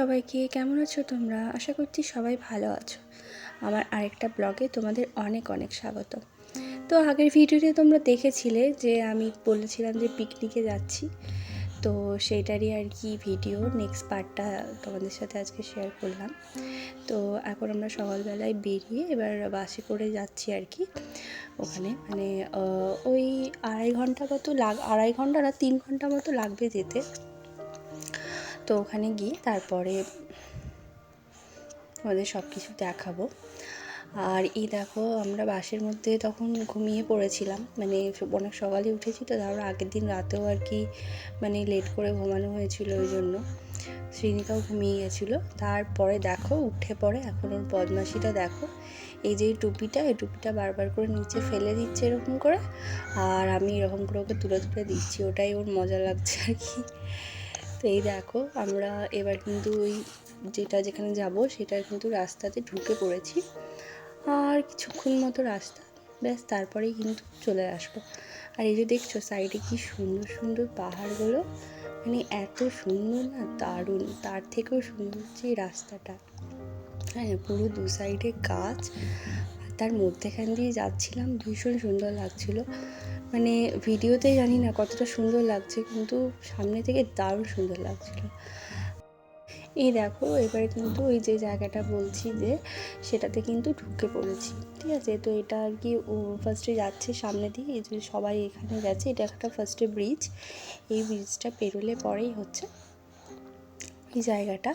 সবাইকে, কেমন আছো তোমরা? আশা করছি সবাই ভালো আছো। আমার আরেকটা ব্লগে তোমাদের অনেক অনেক স্বাগত। তো আগের ভিডিওতে তোমরা দেখেছিলে যে আমি বলেছিলাম যে পিকনিকে যাচ্ছি। তো সেইটারই আর কি ভিডিও নেক্সট পার্টটা তোমাদের সাথে আজকে শেয়ার করলাম। তো এখন আমরা সকালবেলায় বেরিয়ে এবার বাসে করে যাচ্ছি আর কি। ওখানে মানে ওই আড়াই ঘণ্টা মতো লাগ, আড়াই ঘণ্টা না তিন ঘণ্টা মতো লাগবে যেতে। তো ওখানে গিয়ে তারপরে আমাদের সব কিছু দেখাবো। আর এই দেখো, আমরা বাসের মধ্যে তখন ঘুমিয়ে পড়েছিলাম। মানে অনেক সকালে উঠেছি তো, তারপর আগের দিন রাতেও আর কি মানে লেট করে ঘুমানো হয়েছিল ওই জন্য। শ্রীনিকাও ঘুমিয়ে গেছিল। তারপরে দেখো, উঠে পড়ে এখন ওর বদমাশিটা দেখো। এই যে টুপিটা, এই টুপিটা বারবার করে নিচে ফেলে দিচ্ছে এরকম করে। আর আমি এরকম করে ওকে তুলে তুলে দিচ্ছি, ওটাই ওর মজা লাগছে আর কি। তো এই দেখো, আমরা এবার কিন্তু ওই যেটা যেখানে যাব সেটা কিন্তু রাস্তাতে ঢুকে পড়েছি। আর কিছুক্ষণ মতো রাস্তা, ব্যাস তারপরেই কিন্তু চলে আসব। আর এই যে দেখছ, সাইডে কি সুন্দর সুন্দর পাহাড়গুলো মানে এত সুন্দর না, দারুণ। তার থেকেও সুন্দর এই রাস্তাটা। হ্যাঁ পুরো দু সাইডে গাছ, আর তার মধ্যেখান দিয়ে যাচ্ছিলাম, ভীষণ সুন্দর লাগছিল। মানে ভিডিওতে জানি না কতটা সুন্দর লাগছে, কিন্তু সামনে থেকে দারুণ সুন্দর লাগছিল। এই দেখো, এবারে কিন্তু ওই যে জায়গাটা বলছি যে, সেটাতে কিন্তু ঢুকে পড়েছি, ঠিক আছে? তো এটা আর কি ফার্স্টে যাচ্ছে সামনে দিয়ে এই যে সবাই এখানে গেছে এটা একটা ফার্স্টে ব্রিজ এই ব্রিজটা পেরোলে পরেই হচ্ছে এই জায়গাটা।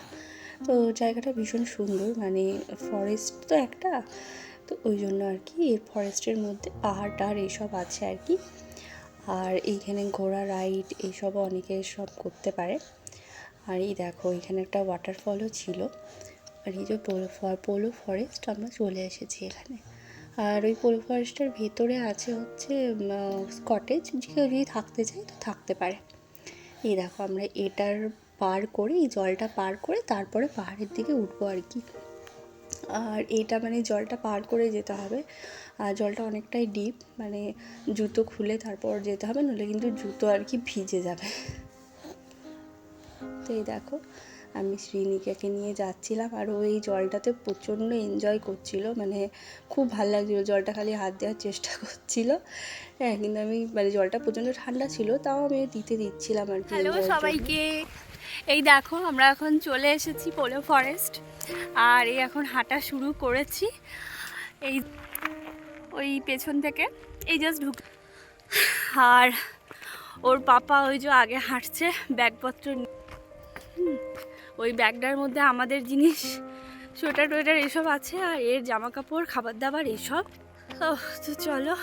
তো জায়গাটা ভীষণ সুন্দর মানে ফরেস্ট তো একটা তো ওই জন্য আর কি এই ফরেস্টের মধ্যে পাহাড় টাহাড় এইসব আছে আর কি। আর এইখানে ঘোড়া রাইড এইসবও অনেকে সব করতে পারে। আর এই দেখো, এখানে একটা ওয়াটারফলও ছিল। আর এই যে পোলো পোলো ফরেস্ট আমরা চলে এসেছি এখানে। আর ওই পোলো ফরেস্টের ভেতরে আছে হচ্ছে কটেজ যে কেউ যদি থাকতে চায় তো থাকতে পারে। এই দেখো, আমরা এটার পার করে এই জলটা পার করে তারপরে পাহাড়ের দিকে উঠবো আর কি। আর এটা মানে জলটা পার করে যেতে হবে। আর জলটা অনেকটাই ডিপ মানে জুতো খুলে তারপর যেতে হবে নইলে কিন্তু জুতো আর কি ভিজে যাবে। তো এই দেখো আমি শ্রীনিকাকে নিয়ে যাচ্ছিলাম আর ও এই জলটাতে প্রচণ্ড এনজয় করছিল। মানে খুব ভালো লাগছিল জলটা খালি হাত দেওয়ার চেষ্টা করছিল। হ্যাঁ কিন্তু আমি মানে জলটা প্রচণ্ড ঠান্ডা ছিল তাও আমি দিতে দিচ্ছিলাম আর কি হ্যালো। সবাইকে। এই দেখো, আমরা এখন চলে এসেছি পোলো ফরেস্ট, আর এই এখন হাঁটা শুরু করেছি এই, ওই পেছন থেকে, এই জাস্ট ঢুক আর ওর পাপা ওই যে আগে হাঁটছে ব্যাগপত্র। ওই ব্যাগটার মধ্যে আমাদের জিনিস, সোয়েটার টোয়েটার এসব আছে, আর এর জামা কাপড় খাবার দাবার এসব তো চলো,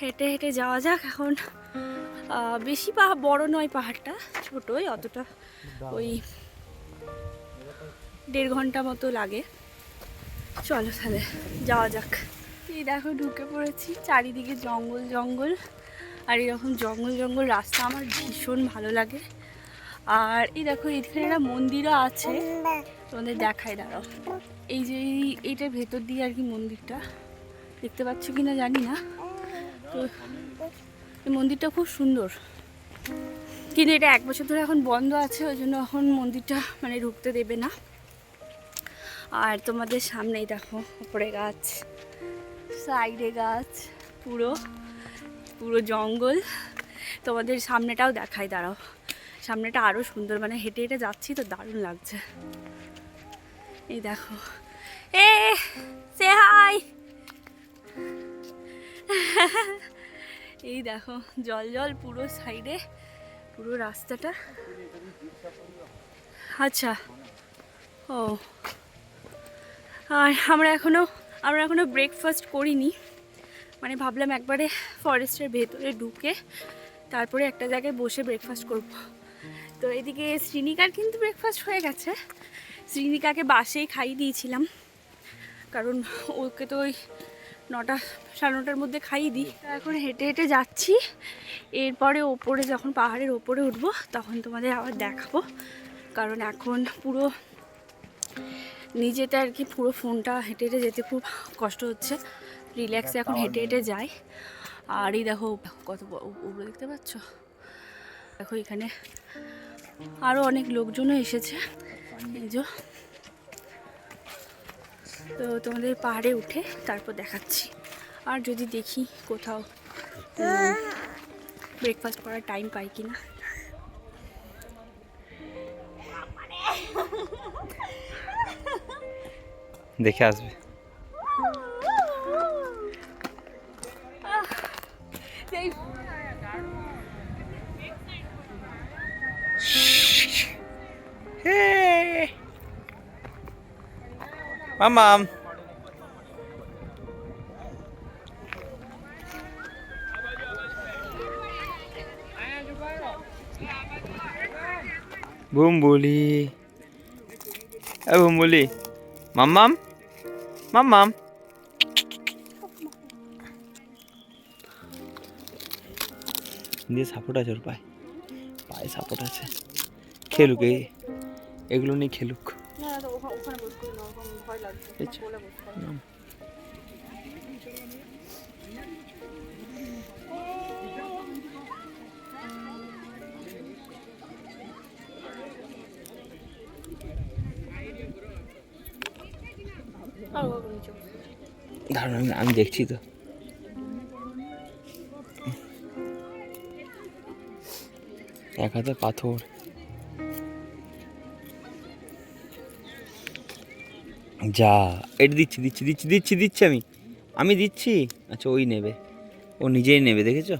হেঁটে হেঁটে যাওয়া যাক এখন বেশি পাহাড় বড় নয় পাহাড়টা ছোটই অতটা ওই দেড় ঘণ্টা মতো লাগে। চলো তাহলে যাওয়া যাক। এই দেখো ঢুকে পড়েছি। চারিদিকে জঙ্গল জঙ্গল। আর এরকম জঙ্গল জঙ্গল রাস্তা আমার ভীষণ ভালো লাগে। আর এই দেখো এখানে একটা মন্দিরও আছে। তোমাদের দেখায় দাঁড়াও। এই যে এই- এইটার ভেতর দিয়ে আর কি মন্দিরটা। দেখতে পাচ্ছ কি না জানি না। তো এই মন্দিরটা খুব সুন্দর। কিন্তু এটা এক বছর ধরে এখন বন্ধ আছে, ওই জন্য এখন মন্দিরটা মানে ঢুকতে দেবে না। আর তোমাদের সামনেই দেখো, উপরে গাছ, সাইডে গাছ, পুরো পুরো জঙ্গল। তোমাদের সামনেটাও দেখাই, দাঁড়াও। সামনেটা আরও সুন্দর মানে হেঁটে হেঁটে যাচ্ছি তো দারুণ লাগছে। এই দেখো। এ, সে হাই। এই দেখো, জল জল পুরো সাইডে, পুরো রাস্তাটা। আচ্ছা ও। আর আমরা এখনও আমরা এখনও ব্রেকফাস্ট করিনি। মানে ভাবলাম একবারে ফরেস্টের ভেতরে ঢুকে তারপরে একটা জায়গায় বসে ব্রেকফাস্ট করব। তো এদিকে শ্রীনিকার কিন্তু ব্রেকফাস্ট হয়ে গেছে। শ্রীনিকাকে বাসেই খাইয়ে দিয়েছিলাম। কারণ ওকে তো ওই নটা সাড়ে নটার মধ্যে খাইয়ে দিই। তা এখন হেঁটে হেঁটে যাচ্ছি। এরপরে ওপরে যখন পাহাড়ের ওপরে উঠবো তখন তোমাদের আবার দেখাবো। কারণ এখন পুরো নিজেতে আর কি পুরো ফোনটা হেঁটে হেঁটে যেতে খুব কষ্ট হচ্ছে। রিল্যাক্সে এখন হেঁটে হেঁটে যাই। আর এই দেখো কত উপরে দেখতে পাচ্ছ? দেখো এখানে আরও অনেক লোকজনও এসেছে। এই যে তো তোমাদের পাহাড়ে উঠে তারপর দেখাচ্ছি। আর যদি দেখি কোথাও ব্রেকফাস্ট করার টাইম পাই কি না দেখে আসবে। মামাম বুমবুলি এ বুমবুলি মাম্মাম মাম্মাম দিয়ে সাপোর্ট আছে ওর পায়ে। পায়ে সাপোর্ট আছে। খেলুক এই। এগুলো নিয়ে খেলুক। দাঁড়ান আমি আমি দেখছি তো। এক হাতে পাথর। যা, এটা দিচ্ছি দিচ্ছি দিচ্ছি দিচ্ছি দিচ্ছি আমি। আমি দিচ্ছি? আচ্ছা ওই নেবে। ও নিজেই নেবে, দেখেছ?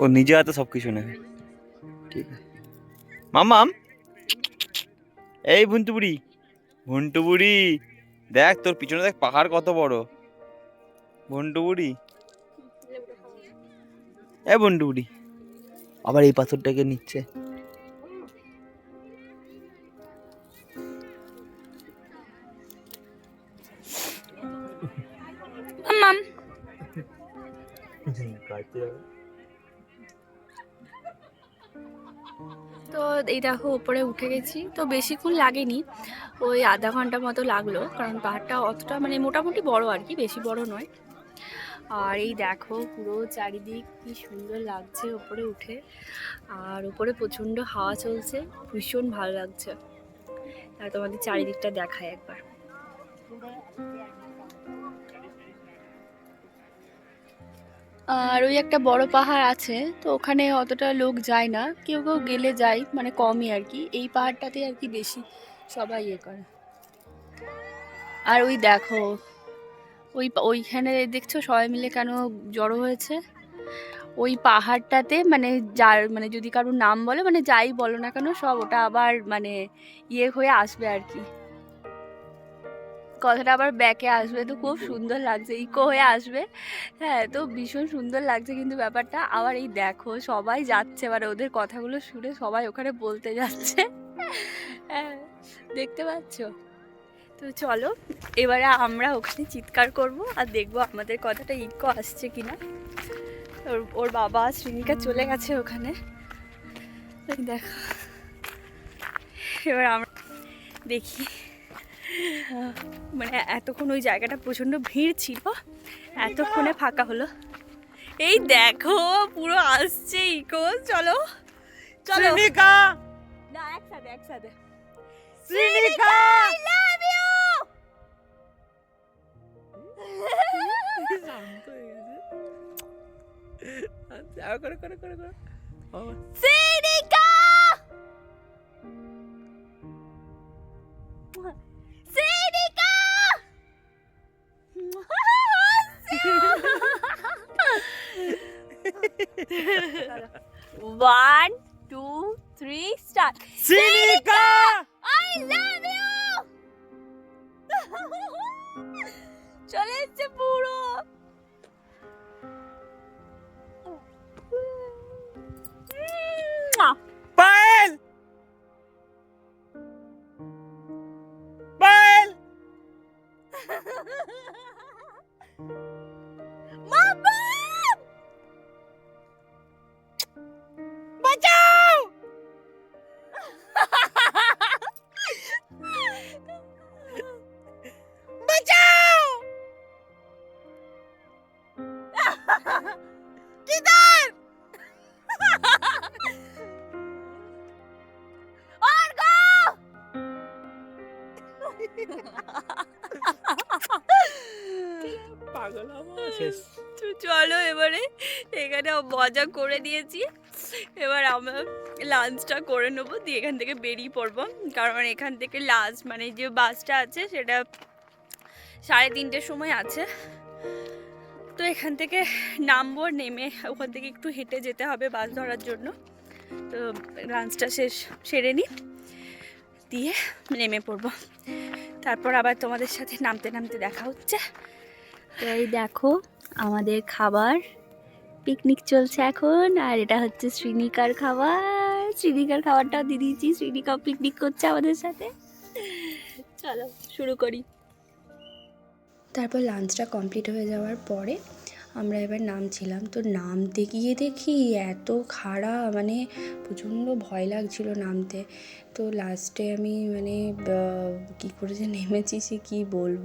ও নিজে হাতে সব কিছু নেবে। ঠিক আছে। মামাম এই ভুন্টু বুড়ি বুড়ি, দেখ তোর পিছনে দেখ পাহাড় কত বড়। ভন্টু বুড়ি। এ ভন্টু বুড়ি। আবার এই পাথরটাকে নিচ্ছে। তো এই দেখো উপরে উঠে গেছি। তো বেশিক্ষণ লাগেনি ওই আধা ঘণ্টা মতো লাগল কারণ পাহাড়টা অতটা মানে মোটামুটি বড় আর কি বেশি বড় নয়। আর এই দেখো পুরো চারিদিক কি সুন্দর লাগছে উপরে উঠে। আর উপরে প্রচণ্ড হাওয়া চলছে ভীষণ ভালো লাগছে। আর তোমাদের চারিদিকটা দেখায় একবার। আর ওই একটা বড় পাহাড় আছে, তো ওখানে অতটা লোক যায় না। কেউ কেউ গেলে যায় মানে কমই আর কি। এই পাহাড়টাতে আর কি বেশি সবাই ইয়ে করে। আর ওই দেখো, ওই ওইখানে দেখছ সবাই মিলে কেন জড়ো হয়েছে? ওই পাহাড়টাতে মানে যার মানে যদি কারোর নাম বলে মানে যাই বলো না কেন, সব ওটা আবার মানে ইয়ে হয়ে আসবে আর কি। কথাটা আবার ব্যাকে আসবে। তো খুব সুন্দর লাগছে ইকো হয়ে আসবে। হ্যাঁ তো ভীষণ সুন্দর লাগছে কিন্তু ব্যাপারটা। আবার এই দেখো সবাই যাচ্ছে এবার ওদের কথাগুলো শুনে সবাই ওখানে বলতে যাচ্ছে। হ্যাঁ দেখতে পাচ্ছ? তো চলো এবারে আমরা ওখানে চিৎকার করব আর দেখব আমাদের কথাটা ইকো আসছে কিনা। ওর ওর বাবা শ্রীনিকা চলে গেছে ওখানে। দেখো। এবার আমরা দেখি। মানে এতক্ষণ ওই জায়গাটা প্রচণ্ড ভিড় ছিল এতক্ষণে ফাঁকা হলো। এই দেখো পুরো আসছে ইকো চলো চলো। শ্রীনিকা! না একসাথে একসাথে শ্রীনিকা! I love you! আচ্ছা, করে করে করে করে। Shrinika! Shrinika! One, two, three, start. Shrinika I love মজা করে দিয়েছি। এবার আমরা লাঞ্চটা করে নেব, দিয়ে এখান থেকে বেরিয়ে পড়ব। কারণ এখান থেকে লাস্ট মানে যে বাসটা আছে, সেটা সাড়ে তিনটের সময় আছে। তো এখান থেকে নামবো, নেমে ওখান থেকে একটু হেঁটে যেতে হবে বাস ধরার জন্য। তো লাঞ্চটা শেষ, সেরে নিই দিয়ে নেমে পড়ব। তারপর আবার তোমাদের সাথে নামতে নামতে দেখা হচ্ছে। তো এই দেখো, আমাদের খাবার পিকনিক চলছে এখন, আর এটা হচ্ছে শ্রীনিকার খাবার। শ্রীনিকার খাবারটাও দিয়ে দিয়েছি। শ্রীনিকাও পিকনিক করছে আমাদের সাথে। চলো, শুরু করি। তারপর লাঞ্চটা কমপ্লিট হয়ে যাওয়ার পরে আমরা এবার নামছিলাম। তো নামতে গিয়ে দেখি এত খাড়া মানে প্রচণ্ড ভয় লাগছিল নামতে। তো লাস্টে আমি মানে কী করে যে নেমেছি সে কী বলব?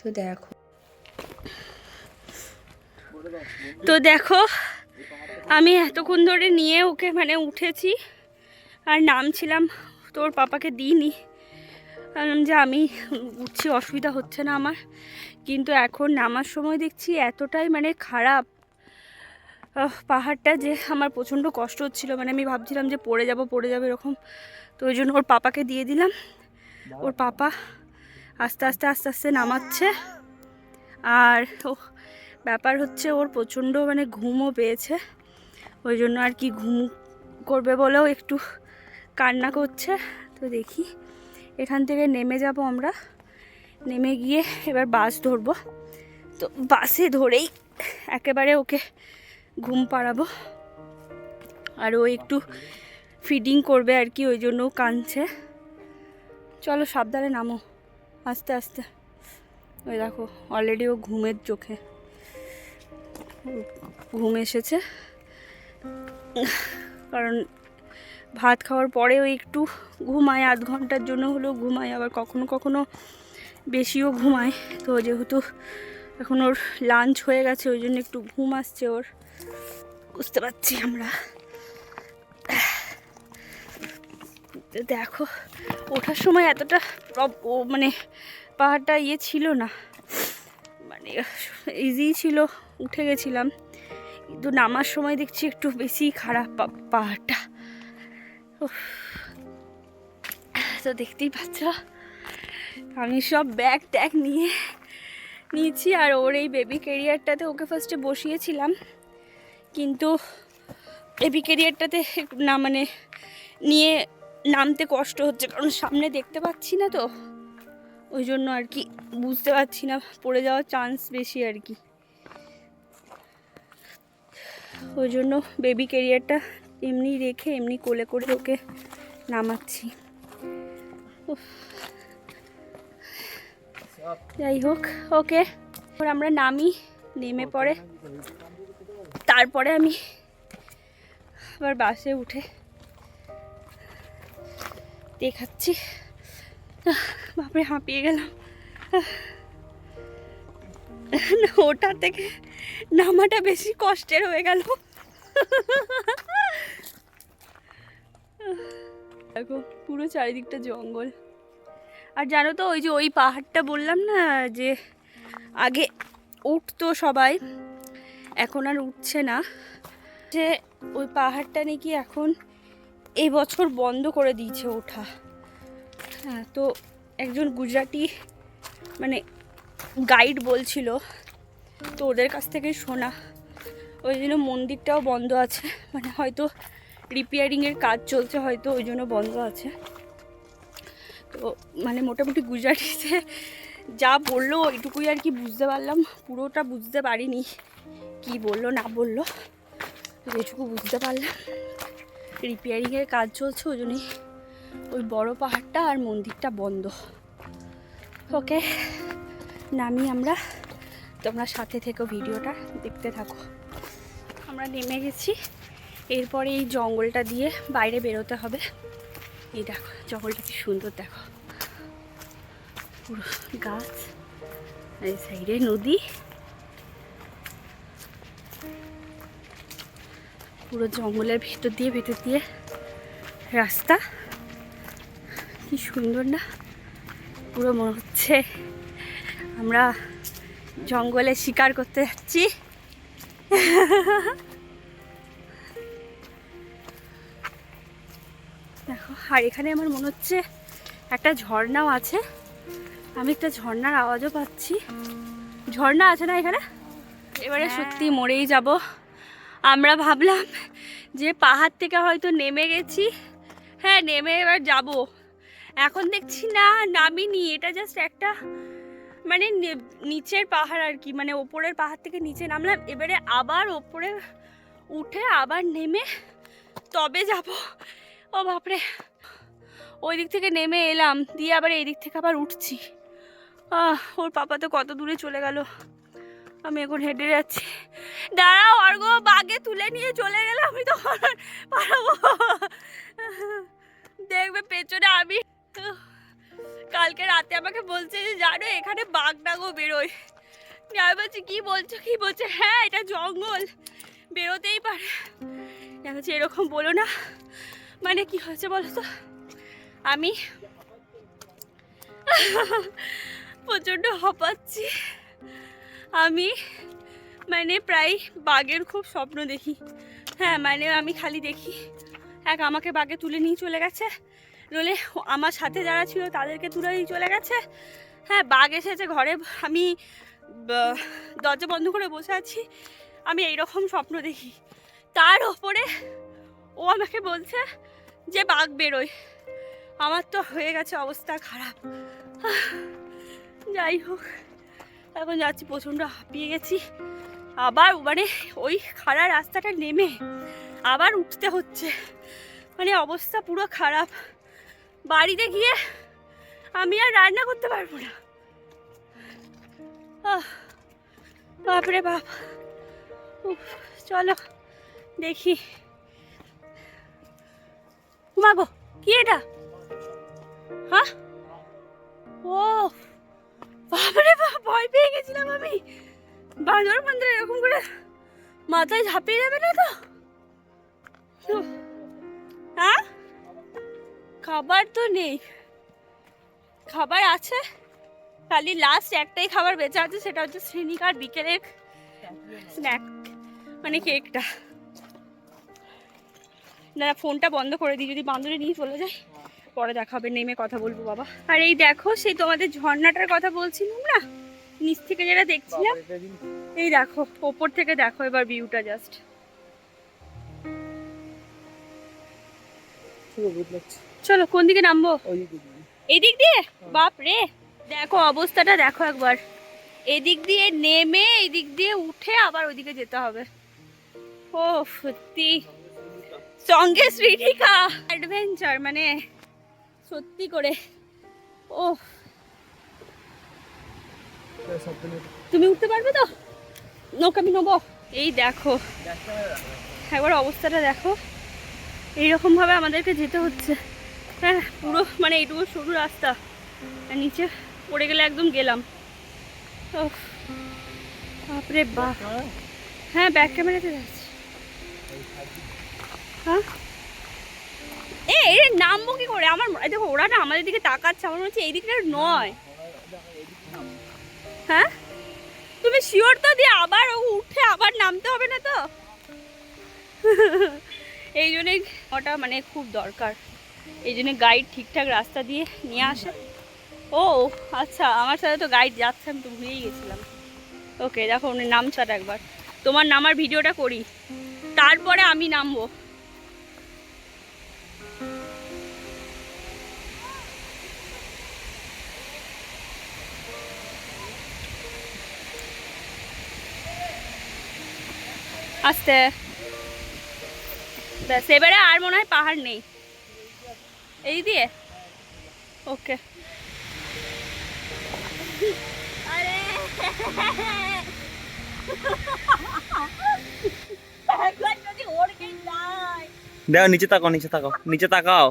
তো দেখো। তো দেখো, আমি এতক্ষণ ধরে নিয়ে ওকে মানে উঠেছি, আর নামছিলাম, তোর পাপাকে দিইনি। যে আমি উঠছি, অসুবিধা হচ্ছে না আমার। কিন্তু এখন নামার সময় দেখছি এতটাই মানে খারাপ। পাহাড়টা যে আমার প্রচণ্ড কষ্ট হচ্ছিল মানে আমি ভাবছিলাম যে পড়ে যাব, পড়ে যাবে এরকম। তো ওই জন্য ওর পাপাকে দিয়ে দিলাম। ওর পাপা আস্তে আস্তে আস্তে আস্তে নামাচ্ছে। আর ও ব্যাপার হচ্ছে ওর প্রচণ্ড মানে ঘুমও পেয়েছে। ওই জন্য আর কি ঘুম করবে বলেও একটু কান্না করছে। তো দেখি, এখান থেকে নেমে যাব আমরা। নেমে গিয়ে এবার বাস ধরবো। তো বাসে ধরেই একেবারে ওকে ঘুম পাড়াবো। আর ও একটু ফিডিং করবে আর কি, ওই জন্য কাঁদছে। চলো সাবধানে নামো। আস্তে আস্তে। ওই দেখো অলরেডি ও ঘুমের চোখে। ঘুম এসেছে। কারণ ভাত খাওয়ার পরেও একটু ঘুমায়, আধ ঘণ্টার জন্য হলেও ঘুমায়, আবার কখনো কখনো বেশিও ঘুমায়। তো যেহেতু এখন ওর লাঞ্চ হয়ে গেছে, ওই জন্য একটু ঘুম আসছে ওর। বুঝতে পারছি আমরা। দেখো, ওঠার সময় এতটা মানে পাহাড়টা ইয়ে ছিল না। মানে ইজি ছিল। উঠে গেছিলাম। কিন্তু নামার সময় দেখছি একটু বেশি খারাপ পাহাড়টা। তো দেখতেই পাচ্ছ, আমি সব ব্যাগ ট্যাগ নিয়ে নিয়েছি আর ওর এই বেবি ক্যারিয়ারটাতে ওকে ফার্স্টে বসিয়েছিলাম। কিন্তু বেবি ক্যারিয়ারটাতে না মানে নিয়ে নামতে কষ্ট হচ্ছে, কারণ সামনে দেখতে পাচ্ছি না তো। ওই জন্য আর কি বুঝতে পারছি না, পড়ে যাওয়ার চান্স বেশি আর কি। ওই জন্য বেবি ক্যারিয়ারটা এমনি রেখে, এমনি কোলে করে ওকে নামাচ্ছি। যাই হোক, ওকে। আমরা নামি, নেমে পড়ে। তারপরে আমি আবার বাসে উঠে দেখাচ্ছি। বাপরে, হাঁপিয়ে গেলাম। ওটা থেকে নামাটা বেশি কষ্টের হয়ে গেল। দেখো, পুরো চারিদিকটা জঙ্গল। আর জানো তো, ওই যে ওই পাহাড়টা বললাম না, যে আগে উঠতো সবাই, এখন আর উঠছে না। যে ওই পাহাড়টা নাকি এখন এই বছর বন্ধ করে দিয়েছে ওঠা। হ্যাঁ তো একজন গুজরাটি মানে গাইড বলছিল, তো ওদের কাছ থেকে শোনা। ওই জন্য মন্দিরটাও বন্ধ আছে। মানে হয়তো রিপেয়ারিংয়ের কাজ চলছে, হয়তো ওই জন্য বন্ধ আছে। তো মানে মোটামুটি গুজরাটিতে যা বলল ওইটুকুই আর কি বুঝতে পারলাম। পুরোটা বুঝতে পারিনি, কি বলল, না বলল। যেটুকু বুঝতে পারলাম। রিপেয়ারিংয়ের কাজ চলছে, ওই জন্যই ওই বড় পাহাড়টা আর মন্দিরটা বন্ধ। ওকে নামি আমরা তোমরা সাথে থেকো ভিডিওটা, দেখতে থাকো। আমরা নেমে গেছি। এরপরে এই জঙ্গলটা দিয়ে বাইরে বেরোতে হবে। এই দেখো, জঙ্গলটা কি সুন্দর দেখো। পুরো গাছ, এই সাইডে নদী। পুরো জঙ্গলের ভেতর দিয়ে ভেতর দিয়ে রাস্তা। কি সুন্দর না? পুরো মনে হচ্ছে আমরা জঙ্গলে শিকার করতে যাচ্ছি। দেখো আর এখানে আমার মনে হচ্ছে একটা ঝর্ণাও আছে। আমি একটা ঝর্ণার আওয়াজও পাচ্ছি। ঝর্ণা আছে না এখানে? এবারে সত্যি মরেই যাব। আমরা ভাবলাম যে পাহাড় থেকে হয়তো নেমে গেছি। হ্যাঁ নেমে এবার যাব। এখন দেখছি না নামিনি। এটা জাস্ট একটা মানে নিচের পাহাড় আর কি মানে ওপরের পাহাড় থেকে নিচে নামলাম, এবারে আবার ওপরে উঠে আবার নেমে তবে যাব। ও বাপরে ওই দিক থেকে নেমে এলাম, দিয়ে আবার এই দিক থেকে আবার উঠছি। ওর পাপা তো কত দূরে চলে গেল, আমি এখন হেঁটে যাচ্ছি। দাঁড়াও অর্গ বাগে তুলে নিয়ে চলে গেলে আমি তো পারব দেখবে পেছনে আমি কালকে রাতে আমাকে বলছে যে, জানো, এখানে বাঘ ডাগো বেরোয়। আমি বলছি, কী বলছো, কী বলছে? হ্যাঁ এটা জঙ্গল, বেরোতেই পারে। বলছি এরকম বলো না। মানে কি হয়েছে বলো তো? আমি প্রচণ্ড হপাচ্ছি। আমি মানে প্রায় বাঘের খুব স্বপ্ন দেখি। হ্যাঁ মানে আমি খালি দেখি। এক আমাকে বাঘে তুলে নিয়ে চলে গেছে। নইলে আমার সাথে যারা ছিল তাদেরকে তুলে চলে গেছে। হ্যাঁ বাঘ এসেছে ঘরে। আমি দরজা বন্ধ করে বসে আছি। আমি এইরকম স্বপ্ন দেখি। তার ওপরে ও আমাকে বলছে যে, বাঘ বেরোয়। আমার তো হয়ে গেছে অবস্থা খারাপ। যাই হোক, এখন যাচ্ছি, প্রচণ্ড হাঁপিয়ে গেছি। আবার মানে ওই খাড়া রাস্তাটা নেমে আবার উঠতে হচ্ছে। মানে অবস্থা পুরো খারাপ। বাড়িতে গিয়ে আমি আর রান্না করতে পারব না। বাপরে বাপ। চলো, দেখি। মাগো কি এটা? হ্যাঁ? ও, বাপরে বাপ, ভয় পেয়ে গেছিলাম আমি। বাঁদর বান্দর এরকম করে মাথায় ঝাঁপিয়ে যাবে না তো? হ্যাঁ? খাবার তো নেই। খাবার আছে। খালি লাস্ট একটাই খাবার বেঁচে আছে সেটা হচ্ছে শ্রেণিকার বিকেলের স্ন্যাক মানে কেকটা না ফোনটা বন্ধ করে দিই যদি বান্ধবী নিয়ে চলে যায় পরে দেখা হবে নেমে কথা বলব বাবা। আর এই দেখো সেই তোমাদের ঝর্ণাটার কথা বলছিলাম না? নিচ থেকে যেটা দেখছিলাম এই দেখো ওপর থেকে দেখো এবার ভিউটা জাস্ট চলো কোন দিকে নামবো? এদিক দিয়ে? বাপ রে দেখো অবস্থাটা দেখো একবার। এদিক দিয়ে নেমে এদিক দিয়ে উঠে আবার ওইদিকে যেতে হবে। ও সত্যি। সঙ্গে শ্রীনিকা অ্যাডভেঞ্চার মানে সত্যি করে। ও। তুমি উঠতে পারবে তো? নৌকা আমি নেব। এই দেখো। একবার অবস্থাটা দেখো। এইরকম ভাবে আমাদেরকে যেতে হচ্ছে। হ্যাঁ পুরো মানে এইটুকু সরু রাস্তা। আর নিচে পড়ে গেলে একদম গেলাম। ওহ, বাপরে বাপ। হ্যাঁ ব্যাক ক্যামেরাতে যাচ্ছি। হ্যাঁ? এ এর নামবো কি করে? আমার দেখো ওরা না আমাদের দিকে তাকাচ্ছে আমার মনে হচ্ছে এই দিকটা নয়। হ্যাঁ? তুমি শিওর তো দিয়ে আবার ও উঠে আবার নামতে হবে না তো? এই জন্যই ওটা মানে খুব দরকার। এই জন্য গাইড ঠিকঠাক রাস্তা দিয়ে নিয়ে আসে। ও আচ্ছা আমার সাথে তো গাইড যাচ্ছে, আমি তো ভুলেই গেছিলাম। ওকে দেখো উনি নামছাট একবার। তোমার নামার ভিডিওটা করি। তারপরে আমি নামবো। আস্তে। ব্যাস, এবারে আর মনে হয় পাহাড় নেই। এই দিয়ে ওকে দেখো নিচে তাকাও নিচে তাকাও নিচে তাকাও।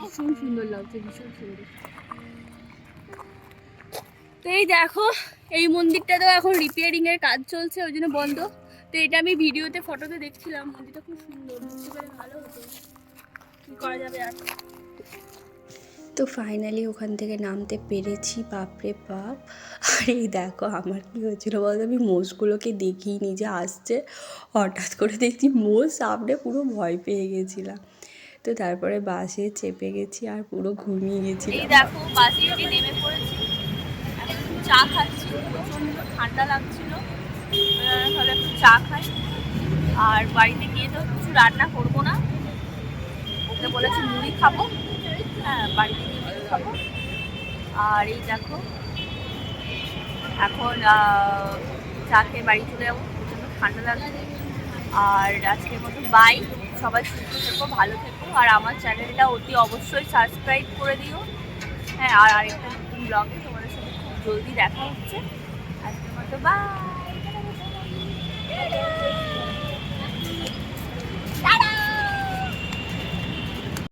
ভীষণ সুন্দর লাগছে ভীষণ সুন্দর। তো এই দেখো এই মন্দিরটা তো এখন রিপেয়ারিং এর কাজ চলছে ওই জন্য বন্ধ। তো এটা আমি ভিডিওতে ফটোতে দেখছিলাম মন্দিরটা খুব সুন্দর বুঝতে পারে ভালো হতো। কি করা যাবে আর? তো ফাইনালি ওখান থেকে নামতে পেরেছি বাপরে বাপ। আর এই দেখো আমার কী হয়েছিল বলতো আমি মোষগুলোকে দেখিই নি যে আসছে। হঠাৎ করে দেখছি মোষ সামনে পুরো ভয় পেয়ে গেছিলাম। তো তারপরে বাসে চেপে গেছি আর পুরো ঘুমিয়ে গেছি দেখো বাস নেমে চা খাচ্ছি, প্রচণ্ড ঠান্ডা লাগছিল। তাহলে একটু চা খাই। আর বাড়িতে গিয়ে তো কিছু রান্না করব না। ওকে বলেছি মুড়ি খাব। হ্যাঁ বাড়িতে গিয়ে মুড়ি খাব। আর এই দেখো, এখন চা খেয়ে বাড়ি চলে যাব। প্রচণ্ড ঠান্ডা লাগছে। আর আজকের মতো বাই সবাই সুস্থ থেকো, ভালো থেকো। আর আমার চ্যানেলটা অতি অবশ্যই সাবস্ক্রাইব করে দিও। হ্যাঁ আর আরেকটা নতুন ব্লগে জলদি দেখা হচ্ছে। আজকের মতো বাই